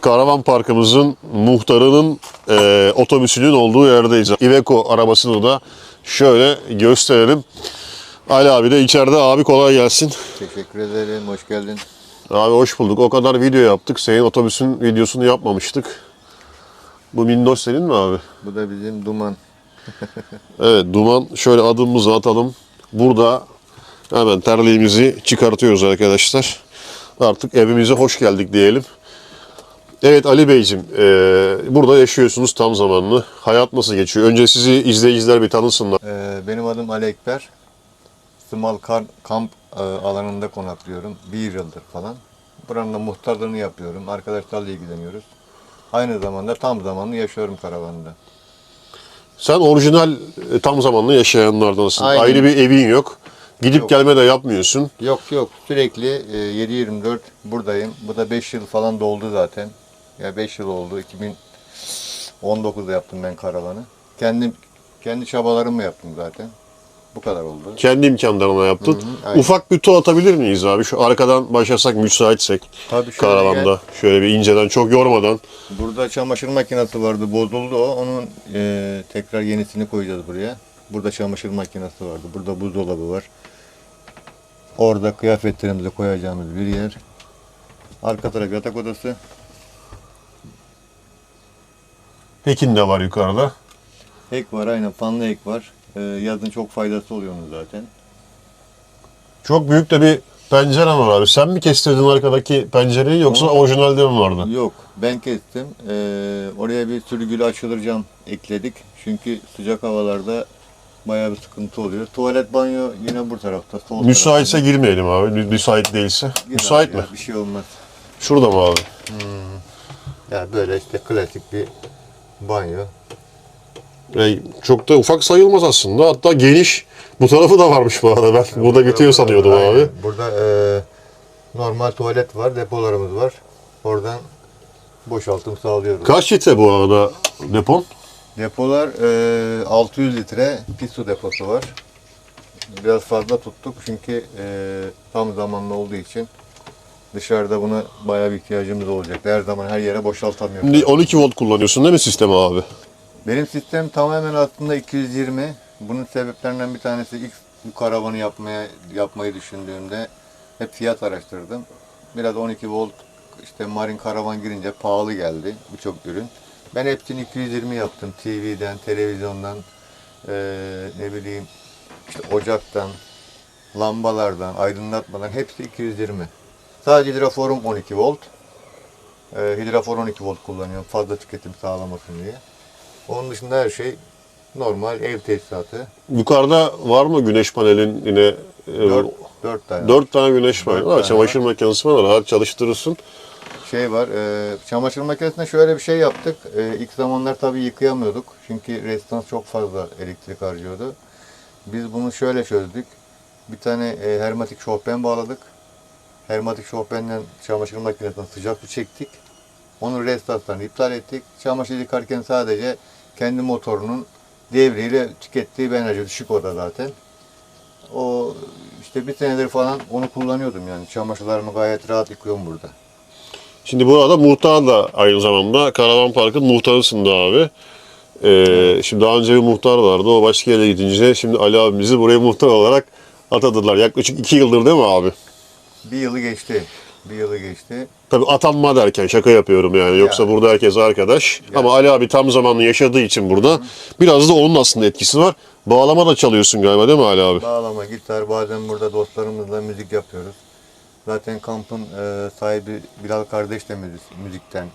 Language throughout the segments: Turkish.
Karavan parkımızın muhtarının e, otobüsünün olduğu yerdeyiz. Iveco arabasını da şöyle gösterelim. Ali abi de içeride. Abi kolay gelsin. Teşekkür ederim. Hoş geldin. Abi hoş bulduk. O kadar video yaptık. Senin otobüsün videosunu yapmamıştık. Bu Minnoş senin mi abi? Bu da bizim Duman. Evet Duman şöyle adımımızı atalım. Burada hemen terliğimizi çıkartıyoruz arkadaşlar. Artık evimize hoş geldik diyelim. Evet Ali Beyciğim, e, burada yaşıyorsunuz tam zamanlı. Hayat nasıl geçiyor? Önce sizi izleyiciler bir tanısınlar. Ee, benim adım Ali Ekber. Small Kar- Kamp e, alanında konaklıyorum. Bir yıldır falan. Buranın da muhtarlığını yapıyorum. Arkadaşlarla ilgileniyoruz. Aynı zamanda tam zamanlı yaşıyorum karavanda. Sen orijinal e, tam zamanlı yaşayanlardansın. Aynen. Ayrı bir evin yok. Gidip Yok. gelme de yapmıyorsun. Yok yok sürekli e, 7-24 buradayım. Bu da 5 yıl falan doldu zaten. Ya 5 yıl oldu. 2019'da yaptım ben karavanı. Kendim kendi çabalarımla yaptım zaten. Bu kadar oldu. Kendi imkanlarına yaptın. Hı hı, aynen. Ufak bir tur atabilir miyiz abi? Şu arkadan başlasak müsaitsek. Tabii şöyle Karavanda. Şöyle bir inceden çok yormadan. Burada çamaşır makinesi vardı, bozuldu o. Onun e, tekrar yenisini koyacağız buraya. Burada çamaşır makinesi vardı. Burada buzdolabı var. Orada kıyafetlerimizi koyacağımız bir yer. Arka taraf yatak odası. Hekin de var yukarıda. Ek var, aynen fanlı ek var. E, yazın çok faydası oluyor onun zaten. Çok büyük de bir pencere var abi. Sen mi kestirdin arkadaki pencereyi yoksa orijinalde mi vardı? Yok, ben kestim. E, oraya bir sürgülü açılır cam ekledik. Çünkü sıcak havalarda bayağı bir sıkıntı oluyor. Tuvalet banyo yine bu tarafta. Sol Müsaitse tarafta. girmeyelim abi. Mü- Müsait değilse. Gir Müsait abi mi? ya, Bir şey olmaz. Şurada mı abi? Ya böyle işte klasik bir banyo. E, çok da ufak sayılmaz aslında. Hatta geniş. Bu tarafı da varmış bu arada. Ben burada bitiyor sanıyordum Aynen. abi. Burada e, normal tuvalet var, depolarımız var. Oradan boşaltım sağlıyoruz. Kaç litre bu arada depon? Depolar e, 600 litre pis su deposu var. Biraz fazla tuttuk çünkü e, tam zamanlı olduğu için dışarıda buna bayağı bir ihtiyacımız olacak. Her zaman her yere boşaltamıyoruz. Şimdi 12 volt kullanıyorsun değil mi sistemi abi? Benim sistem tamamen aslında 220. Bunun sebeplerinden bir tanesi ilk bu karavanı yapmaya yapmayı düşündüğümde hep fiyat araştırdım. Biraz 12 volt işte marin karavan girince pahalı geldi birçok ürün. Ben hepsini 220 yaptım. TV'den, televizyondan, eee, ne bileyim işte ocaktan, lambalardan, aydınlatmadan hepsi 220. Sadece hidraforum 12 volt. Eee hidrafor 12 volt kullanıyorum fazla tüketim sağlamasın diye. Onun dışında her şey normal ev tesisatı. Yukarıda var mı güneş panelin yine? e, 4, 4 tane. Dört tane güneş Dört paneli var. Çamaşır makinesi var. Rahat çalıştırırsın. Şey var, e, çamaşır makinesinde şöyle bir şey yaptık. E, ilk zamanlar tabii yıkayamıyorduk. Çünkü rezistans çok fazla elektrik harcıyordu. Biz bunu şöyle çözdük. Bir tane e, hermetik şofben bağladık. Hermetik şofbenden çamaşır makinesinden sıcak su çektik. Onun rezistanslarını iptal ettik. Çamaşır yıkarken sadece kendi motorunun devriyle tükettiği bir enerji düşük o zaten. O işte bir senedir falan onu kullanıyordum yani. Çamaşırlarımı gayet rahat yıkıyorum burada. Şimdi bu arada muhtar da aynı zamanda Karavan Park'ın muhtarısın da abi. Ee, şimdi daha önce bir muhtar vardı. O başka yere gidince şimdi Ali abimizi buraya muhtar olarak atadılar. Yaklaşık iki yıldır değil mi abi? Bir yılı geçti. Bir yılı geçti. Tabii atanma derken şaka yapıyorum yani. Yoksa Yani. burada herkes arkadaş. Ama Ali abi tam zamanlı yaşadığı için burada biraz da onun aslında etkisi var. Bağlama da çalıyorsun galiba değil mi Ali abi? Bağlama, gitar, bazen burada dostlarımızla müzik yapıyoruz. Zaten kampın e, sahibi Bilal kardeş de müzik, müzikten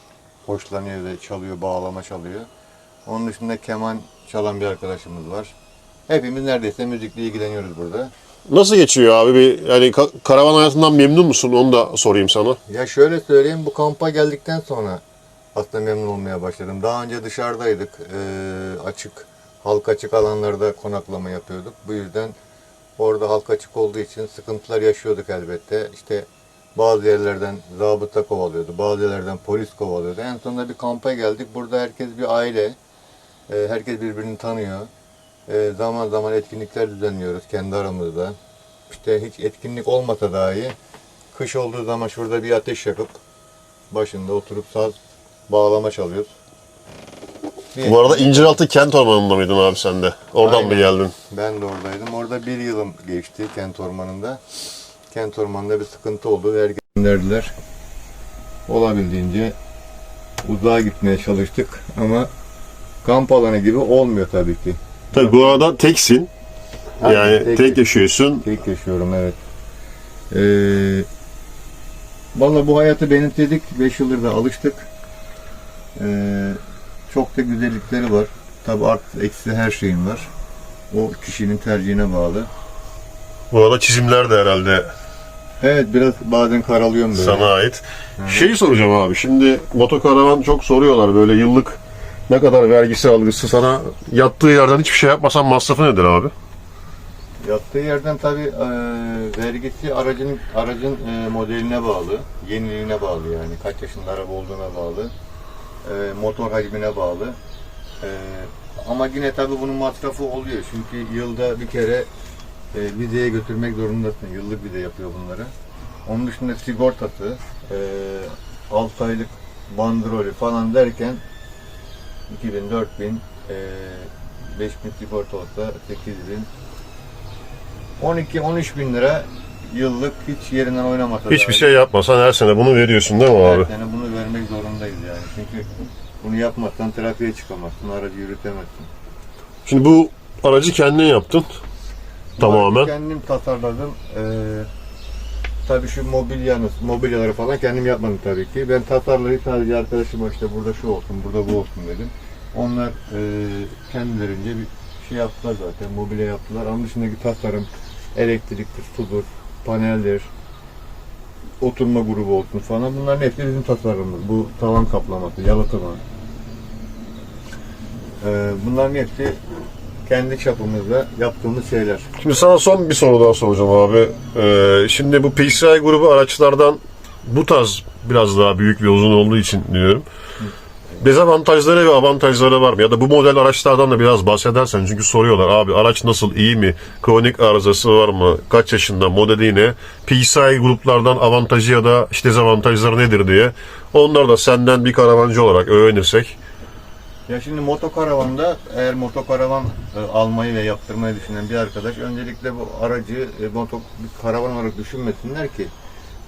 hoşlanıyor ve çalıyor, bağlama çalıyor. Onun dışında keman çalan bir arkadaşımız var. Hepimiz neredeyse müzikle ilgileniyoruz burada. Nasıl geçiyor abi? Bir, yani ka- karavan hayatından memnun musun? Onu da sorayım sana. Ya şöyle söyleyeyim, bu kampa geldikten sonra aslında memnun olmaya başladım. Daha önce dışarıdaydık, e, açık, halk açık alanlarda konaklama yapıyorduk. Bu yüzden orada halk açık olduğu için sıkıntılar yaşıyorduk elbette. İşte bazı yerlerden zabıta kovalıyordu, bazı yerlerden polis kovalıyordu. En sonunda bir kampa geldik. Burada herkes bir aile, e, herkes birbirini tanıyor. E, zaman zaman etkinlikler düzenliyoruz kendi aramızda. İşte hiç etkinlik olmasa dahi kış olduğu zaman şurada bir ateş yakıp başında oturup saz bağlama çalıyoruz. Bu arada İnciraltı kent ormanında mıydın abi sen de? Oradan Aynen. mı geldin? Ben de oradaydım. Orada bir yılım geçti kent ormanında. Kent ormanında bir sıkıntı oldu. Vergi gönderdiler. Olabildiğince uzağa gitmeye çalıştık ama kamp alanı gibi olmuyor tabii ki. Tabii bu arada teksin. Aynen, Yani tek, tek- yaşıyorsun. Tek yaşıyorum evet. Ee, Valla bu hayatı benimsedik. 5 yıldır da alıştık. Ee, çok da güzellikleri var. Tabi artı eksi her şeyin var. O kişinin tercihine bağlı. Bu arada çizimler de herhalde Evet biraz bazen karalıyorum böyle. sana ait. Şeyi soracağım abi. Şimdi motokaravan çok soruyorlar böyle yıllık ne kadar vergisi algısı sana yattığı yerden hiçbir şey yapmasan masrafı nedir abi? Yattığı yerden tabi vergisi aracın aracın e, modeline bağlı, yeniliğine bağlı yani kaç yaşında araba olduğuna bağlı, e, motor hacmine bağlı. E, ama yine tabi bunun masrafı oluyor çünkü yılda bir kere e, vizeye götürmek zorundasın. Yıllık vize yapıyor bunları. Onun dışında sigortası, e, 6 aylık bandrolü falan derken 2000, 4000, e, 5000 sigorta olsa 8000 12-13 bin lira yıllık hiç yerinden oynamasa Hiçbir şey yapmasan her sene bunu veriyorsun değil mi abi? her sene bunu vermek zorundayız yani. Çünkü bunu yapmazsan trafiğe çıkamazsın, aracı yürütemezsin. Şimdi bu aracı kendin yaptın. Tamamen. Kendim tasarladım. Ee, tabii şu mobilyanız, mobilyaları falan kendim yapmadım tabii ki. Ben tasarlayıp sadece arkadaşıma işte burada şu olsun, burada bu olsun dedim. Onlar e, kendilerince bir şey yaptılar zaten, mobilya yaptılar. Onun dışındaki tasarım, elektriktir, sudur, paneldir, oturma grubu olsun falan. Bunların hepsi bizim tasarımımız. Bu tavan kaplaması, yalıtımı. Ee, bunların hepsi kendi çapımızda yaptığımız şeyler. Şimdi sana son bir soru daha soracağım abi. Ee, şimdi bu PCI grubu araçlardan bu tarz biraz daha büyük ve uzun olduğu için diyorum. Dezavantajları ve avantajları var mı? Ya da bu model araçlardan da biraz bahsedersen. Çünkü soruyorlar abi araç nasıl iyi mi? Kronik arızası var mı? Kaç yaşında? Modeli ne? PCI gruplardan avantajı ya da işte dezavantajları nedir diye. Onlar da senden bir karavancı olarak öğrenirsek. Ya şimdi motokaravanda eğer motokaravan e, almayı ve yaptırmayı düşünen bir arkadaş öncelikle bu aracı e, moto olarak düşünmesinler ki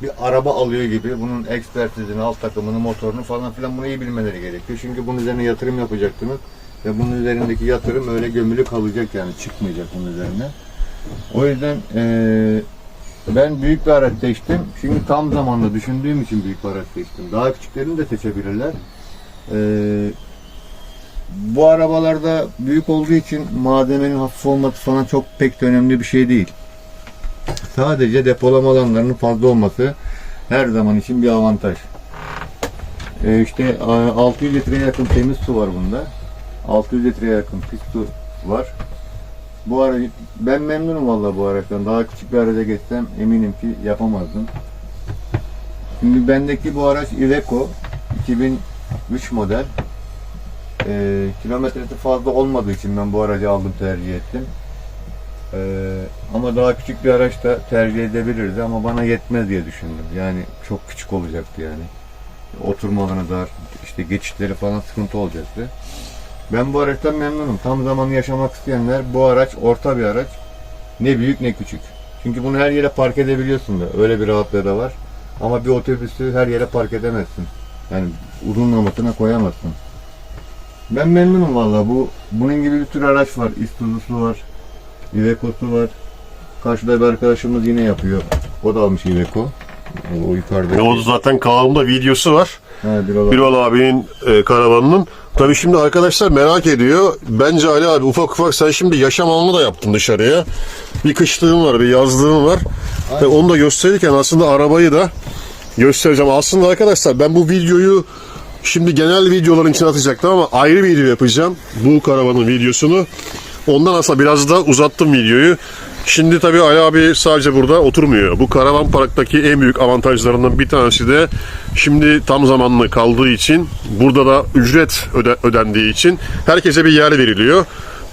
bir araba alıyor gibi bunun ekspertizini, alt takımını, motorunu falan filan bunu iyi bilmeleri gerekiyor. Çünkü bunun üzerine yatırım yapacaksınız ve bunun üzerindeki yatırım öyle gömülü kalacak yani çıkmayacak bunun üzerine. O yüzden e, ben büyük bir araç seçtim. Çünkü tam zamanlı düşündüğüm için büyük bir araç seçtim. Daha küçüklerini de seçebilirler. E, bu arabalarda büyük olduğu için malzemenin hafif olması falan çok pek de önemli bir şey değil. Sadece depolama alanlarının fazla olması her zaman için bir avantaj. Ee, işte a- 600 litreye yakın temiz su var bunda. 600 litreye yakın pis su var. Bu aracı ben memnunum vallahi bu araçtan. Daha küçük bir araca geçsem eminim ki yapamazdım. Şimdi bendeki bu araç Iveco 2003 model. Ee, kilometresi fazla olmadığı için ben bu aracı aldım tercih ettim. Ee, ama daha küçük bir araç da tercih edebilirdi ama bana yetmez diye düşündüm. Yani çok küçük olacaktı yani. Oturma alanı dar, işte geçişleri falan sıkıntı olacaktı. Ben bu araçtan memnunum. Tam zamanı yaşamak isteyenler bu araç orta bir araç. Ne büyük ne küçük. Çünkü bunu her yere park edebiliyorsun da. Öyle bir rahatlığı da var. Ama bir otobüsü her yere park edemezsin. Yani uzunlamasına koyamazsın. Ben memnunum valla. Bu bunun gibi bir tür araç var. Isuzu'su var. Iveco'su var. Karşıda bir arkadaşımız yine yapıyor. O da almış Iveco. O yukarıda. O zaten kanalımda videosu var. Ha, bir olan. Birol abinin e, karavanının. Tabii şimdi arkadaşlar merak ediyor. Bence Ali abi ufak ufak sen şimdi yaşam alanı da yaptın dışarıya. Bir kışlığın var, bir yazlığın var. Ve onu da gösterirken aslında arabayı da göstereceğim. Aslında arkadaşlar ben bu videoyu şimdi genel videoların içine atacaktım ama ayrı video yapacağım. Bu karavanın videosunu. Ondan aslında biraz da uzattım videoyu. Şimdi tabii Ali abi sadece burada oturmuyor. Bu karavan parktaki en büyük avantajlarından bir tanesi de şimdi tam zamanlı kaldığı için burada da ücret öde- ödendiği için herkese bir yer veriliyor.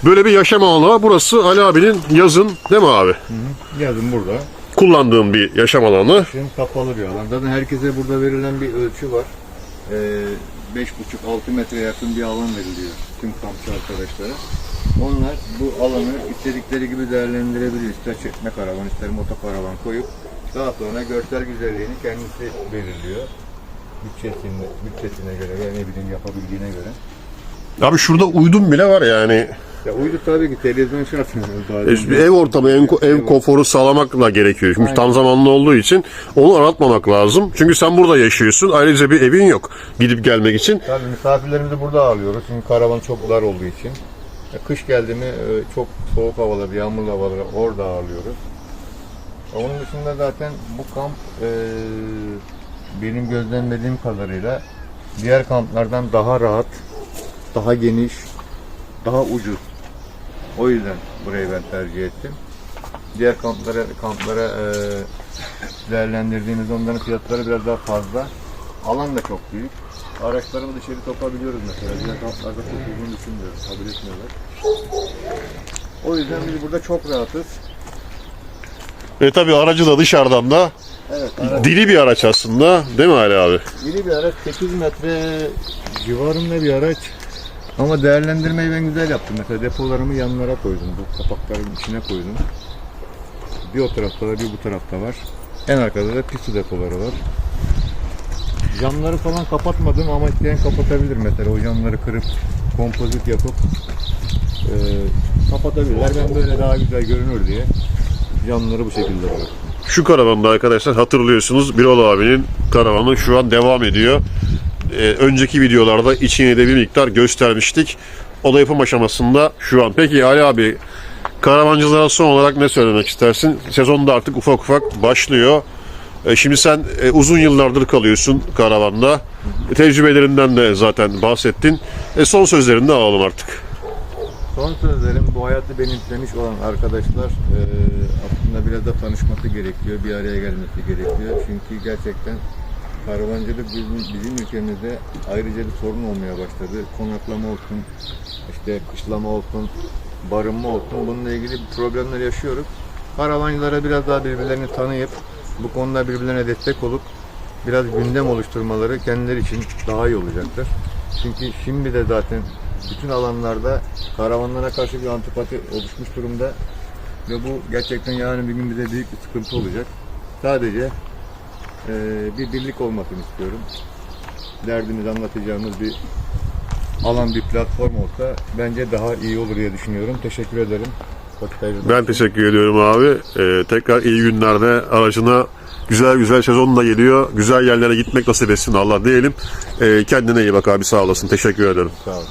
Böyle bir yaşam alanı. Burası Ali abinin yazın değil mi abi? Yazın burada. kullandığın bir yaşam alanı. Kışın kapalı bir alan. Zaten herkese burada verilen bir ölçü var. Ee, 5,5-6 metre yakın bir alan veriliyor tüm kampçı arkadaşlara. Onlar bu alanı istedikleri gibi değerlendirebiliyor. İster çekme karavan, ister motokaravan koyup daha sonra görsel güzelliğini kendisi belirliyor. Bütçesine, bütçesine göre veya ne bileyim yapabildiğine göre. Abi şurada uydum bile var yani. Ya uydu tabii ki televizyon şart. E, Ev ortamı, ev, ev konforu sağlamakla gerekiyor. Çünkü tam zamanlı olduğu için onu aratmamak lazım. Çünkü sen burada yaşıyorsun. Ayrıca bir evin yok gidip gelmek için. Tabii misafirlerimizi burada ağırlıyoruz. Çünkü karavan çok dar olduğu için. E, Kış geldi mi e, çok soğuk havalar, yağmurlu havaları orada ağırlıyoruz. Onun dışında zaten bu kamp e, benim gözlemlediğim kadarıyla diğer kamplardan daha rahat, daha geniş, daha ucuz. O yüzden burayı ben tercih ettim. Diğer kamplara kamplara e, değerlendirdiğimizde onların fiyatları biraz daha fazla. Alan da çok büyük. Araçlarımı dışarı sokabiliyoruz mesela. Diğer kamplarda sokulduğunu düşünmüyorum. Kabul etmiyorlar. O yüzden biz burada çok rahatız. E tabi aracı da dışarıdan da Evet. Araç dili bir araç aslında. Değil mi Ali abi? iri bir araç. 8 metre civarında bir araç. Ama değerlendirmeyi ben güzel yaptım. Mesela depolarımı yanlara koydum. Bu kapakların içine koydum. Bir o tarafta var, bir bu tarafta var. En arkada da pisi depoları var. Camları falan kapatmadım ama isteyen kapatabilir mesela. O camları kırıp kompozit yapıp e, kapatabilirler. Ben böyle daha güzel görünür diye camları bu şekilde bıraktım. Şu karavanda arkadaşlar hatırlıyorsunuz Birol abinin karavanı şu an devam ediyor. Ee, önceki videolarda içine de bir miktar göstermiştik. O da yapım aşamasında şu an. Peki Ali abi karavancılara son olarak ne söylemek istersin? Sezon da artık ufak ufak başlıyor. E, Şimdi sen e, uzun yıllardır kalıyorsun karavanda. E, Tecrübelerinden de zaten bahsettin. E, son sözlerini de alalım artık. Son sözlerim bu hayatı benimsemiş olan arkadaşlar aslında biraz da tanışması gerekiyor, bir araya gelmesi gerekiyor. Çünkü gerçekten karavancılık bizim, bizim ülkemizde ayrıca bir sorun olmaya başladı. Konaklama olsun, işte kışlama olsun, barınma olsun bununla ilgili problemler yaşıyoruz. Karavancılara biraz daha birbirlerini tanıyıp bu konuda birbirlerine destek olup biraz gündem oluşturmaları kendileri için daha iyi olacaktır. Çünkü şimdi de zaten bütün alanlarda karavanlara karşı bir antipati oluşmuş durumda ve bu gerçekten yarın bir gün bize büyük bir sıkıntı olacak. Sadece eee, bir birlik olmasını istiyorum. Derdimizi anlatacağımız bir alan, bir platform olsa bence daha iyi olur diye düşünüyorum. Teşekkür ederim. Vakit Ben teşekkür ediyorum abi. Ee, tekrar iyi günlerde aracına güzel güzel sezon da geliyor. Güzel yerlere gitmek nasip etsin Allah diyelim. Ee, kendine iyi bak abi sağ olasın. Teşekkür ederim. Sağ olun.